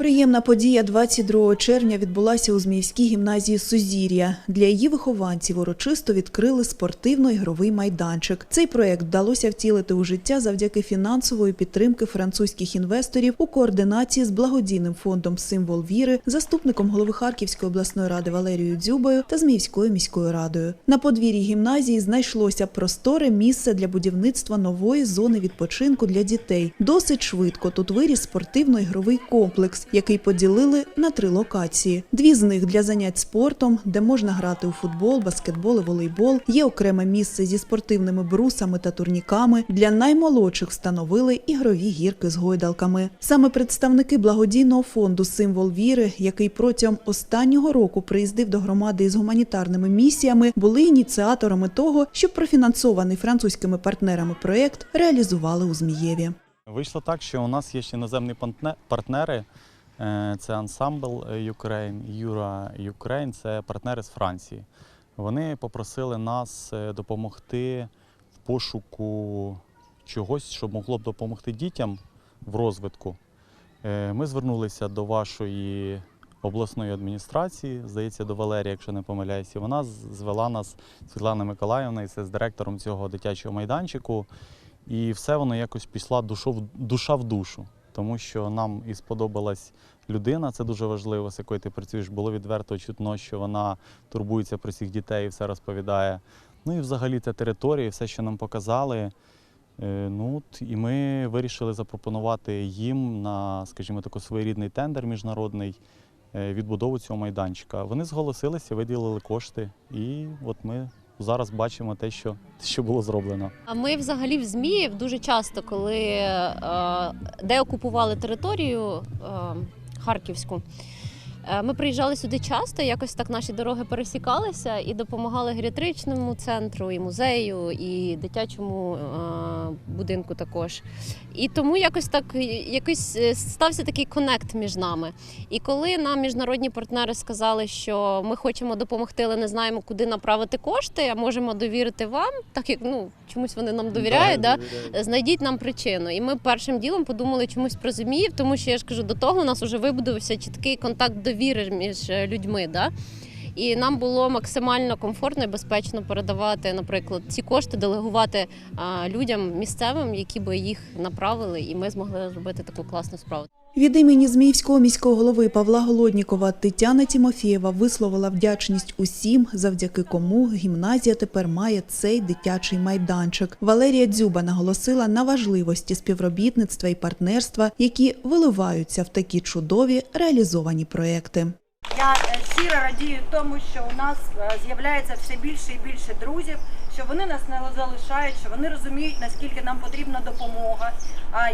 Приємна подія 22 червня відбулася у Зміївській гімназії Сузір'я. Для її вихованців урочисто відкрили спортивно-ігровий майданчик. Цей проект вдалося втілити у життя завдяки фінансової підтримки французьких інвесторів у координації з благодійним фондом Символ віри, заступником голови Харківської обласної ради Валерією Дзюбою та Зміївською міською радою. На подвір'ї гімназії знайшлося просторе місце для будівництва нової зони відпочинку для дітей. Досить швидко тут виріс спортивно-ігровий комплекс, який поділили на три локації. Дві з них для занять спортом, де можна грати у футбол, баскетбол і волейбол. Є окреме місце зі спортивними брусами та турніками. Для наймолодших встановили ігрові гірки з гойдалками. Саме представники благодійного фонду Символ віри, який протягом останнього року приїздив до громади із гуманітарними місіями, були ініціаторами того, щоб профінансований французькими партнерами проєкт реалізували у Змієві. Вийшло так, що у нас є ще іноземні партнери. Е, Це Ensemble Ukraine, Юра Ukraine, це партнери з Франції. Вони попросили нас е, допомогти в пошуку чогось, що могло б допомогти дітям в розвитку. Е, Ми звернулися до вашої обласної адміністрації, здається, до Валерії, якщо не помиляюся. і Вона звела нас Світлана Миколаївна, і це з директором цього дитячого майданчику. І все воно якось в- душа в душу, тому що нам і сподобалась людина, це дуже важливо, з якою ти працюєш. Було відверто чутно, що вона турбується про всіх дітей і все розповідає. Ну і взагалі ця територія, все, що нам показали. Е, Ну, і ми вирішили запропонувати їм на, скажімо так, своєрідний тендер міжнародний е, відбудову цього майданчика. Вони зголосилися, виділили кошти, і от ми зараз бачимо те, що, що було зроблено. А ми взагалі в Зміїв дуже часто, коли е, де окупували територію е, Харківську. Е, Ми приїжджали сюди часто, якось так наші дороги пересікалися і допомагали геріатричному центру, і музею, і дитячому е, будинку також. І тому якось так е, стався такий конект між нами. І коли нам міжнародні партнери сказали, що ми хочемо допомогти, але не знаємо, куди направити кошти, а можемо довірити вам, так як ну чомусь вони нам довіряють, да, знайдіть нам причину. І ми першим ділом подумали чомусь про зміїв, тому що я ж кажу, до того у нас вже вибудувався чіткий контакт довіри між е, людьми. Да? І нам було максимально комфортно і безпечно передавати, наприклад, ці кошти, делегувати людям місцевим, які би їх направили, і ми змогли зробити таку класну справу. Від імені Зміївського міського голови Павла Голоднікова Тетяна Тімофієва висловила вдячність усім, завдяки кому гімназія тепер має цей дитячий майданчик. Валерія Дзюба наголосила на важливості співробітництва і партнерства, які виливаються в такі чудові реалізовані проекти. Я е, щиро радію тому, що у нас е, з'являється все більше і більше друзів, що вони нас не залишають, що вони розуміють, наскільки нам потрібна допомога.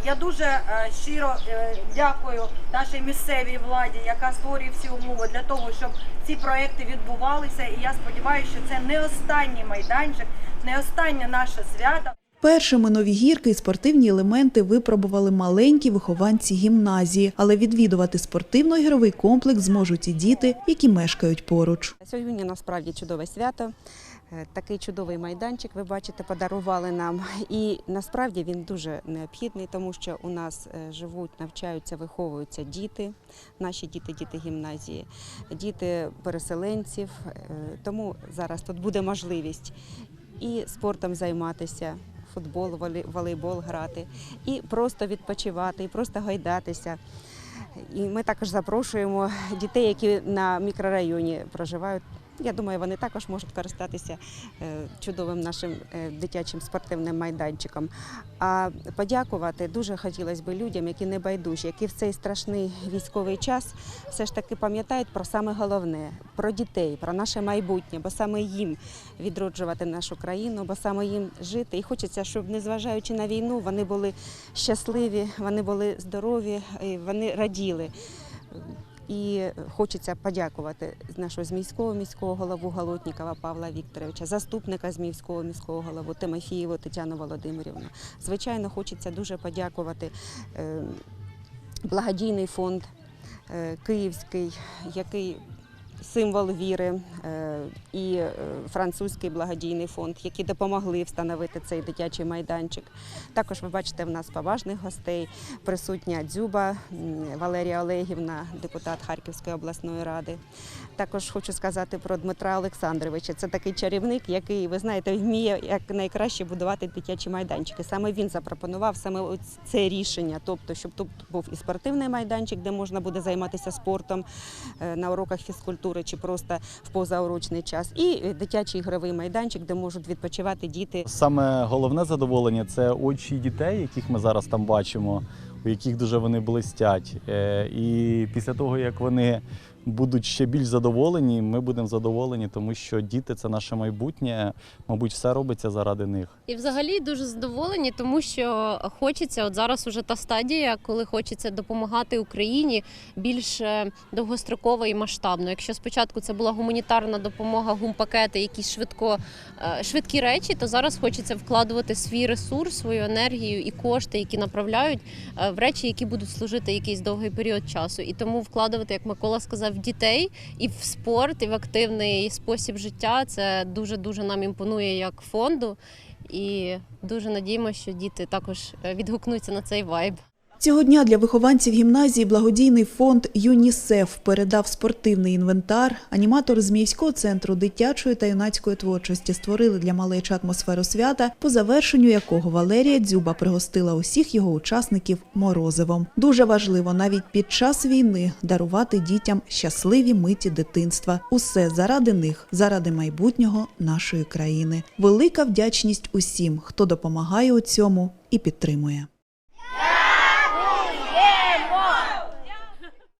Я дуже е, щиро е, дякую нашій місцевій владі, яка створює всі умови для того, щоб ці проекти відбувалися. І я сподіваюся, що це не останній майданчик, не останнє наше свято. Першими нові гірки і спортивні елементи випробували маленькі вихованці гімназії, але відвідувати спортивно-ігровий комплекс зможуть і діти, які мешкають поруч. Сьогодні насправді чудове свято. Е, Такий чудовий майданчик, ви бачите, подарували нам. І насправді він дуже необхідний, тому що у нас е, живуть, навчаються, виховуються діти, наші діти, діти гімназії, діти переселенців. Е, Тому зараз тут буде можливість і спортом займатися. Футбол, волей- волейбол грати, і просто відпочивати, і просто гайдатися. І ми також запрошуємо дітей, які на мікрорайоні проживають. Я думаю, вони також можуть користатися е, чудовим нашим е, дитячим спортивним майданчиком. А подякувати дуже хотілося б людям, які не байдужі, які в цей страшний військовий час все ж таки пам'ятають про саме головне про дітей, про наше майбутнє, бо саме їм відроджувати нашу країну, бо саме їм жити. І хочеться, щоб незважаючи на війну, вони були щасливі, вони були здорові, вони раділи. І хочеться подякувати нашого зміського міського голову Галотнікова Павла Вікторовича, заступника зміївського міського голову Тимофієву Тетяну Володимирівну. Звичайно, хочеться дуже подякувати е, благодійний фонд е, Київський, який символ віри е, і е, французький благодійний фонд, які допомогли встановити цей дитячий майданчик. Також ви бачите в нас поважних гостей. Присутня Дзюба Валерія Олегівна, депутат Харківської обласної ради. Також хочу сказати про Дмитра Олександровича. Це такий чарівник, який, ви знаєте, вміє як найкраще будувати дитячі майданчики. Саме він запропонував саме це рішення, тобто, щоб тут був і спортивний майданчик, де можна буде займатися спортом е, на уроках фізкультури чи просто в позаурочний час, і е, дитячий ігровий майданчик, де можуть відпочивати діти. Саме головне задоволення це очі дітей, яких ми зараз там бачимо, у яких дуже вони блистять. Е, І після того, як вони будуть ще більш задоволені, ми будемо задоволені, тому що діти це наше майбутнє. Мабуть, все робиться заради них. І взагалі дуже задоволені, тому що хочеться, от зараз уже та стадія, коли хочеться допомагати Україні більш е, довгостроково і масштабно. Якщо спочатку це була гуманітарна допомога, гумпакети, якісь швидко е, швидкі речі, то зараз хочеться вкладувати свій ресурс, свою енергію і кошти, які направляють е, в речі, які будуть служити якийсь довгий період часу. І тому вкладувати, як Микола сказав, в дітей і в спорт, і в активний спосіб життя. Це дуже дуже нам імпонує як фонду. І дуже надіємося, що діти також е, відгукнуться на цей вайб. Цього дня для вихованців гімназії благодійний фонд ЮНІСЕФ передав спортивний інвентар. Аніматори з міського центру дитячої та юнацької творчості створили для малечі атмосферу свята, по завершенню якого Валерія Дзюба пригостила усіх його учасників морозивом. Дуже важливо навіть під час війни дарувати дітям щасливі миті дитинства. Усе заради них, заради майбутнього нашої країни. Велика вдячність усім, хто допомагає у цьому і підтримує.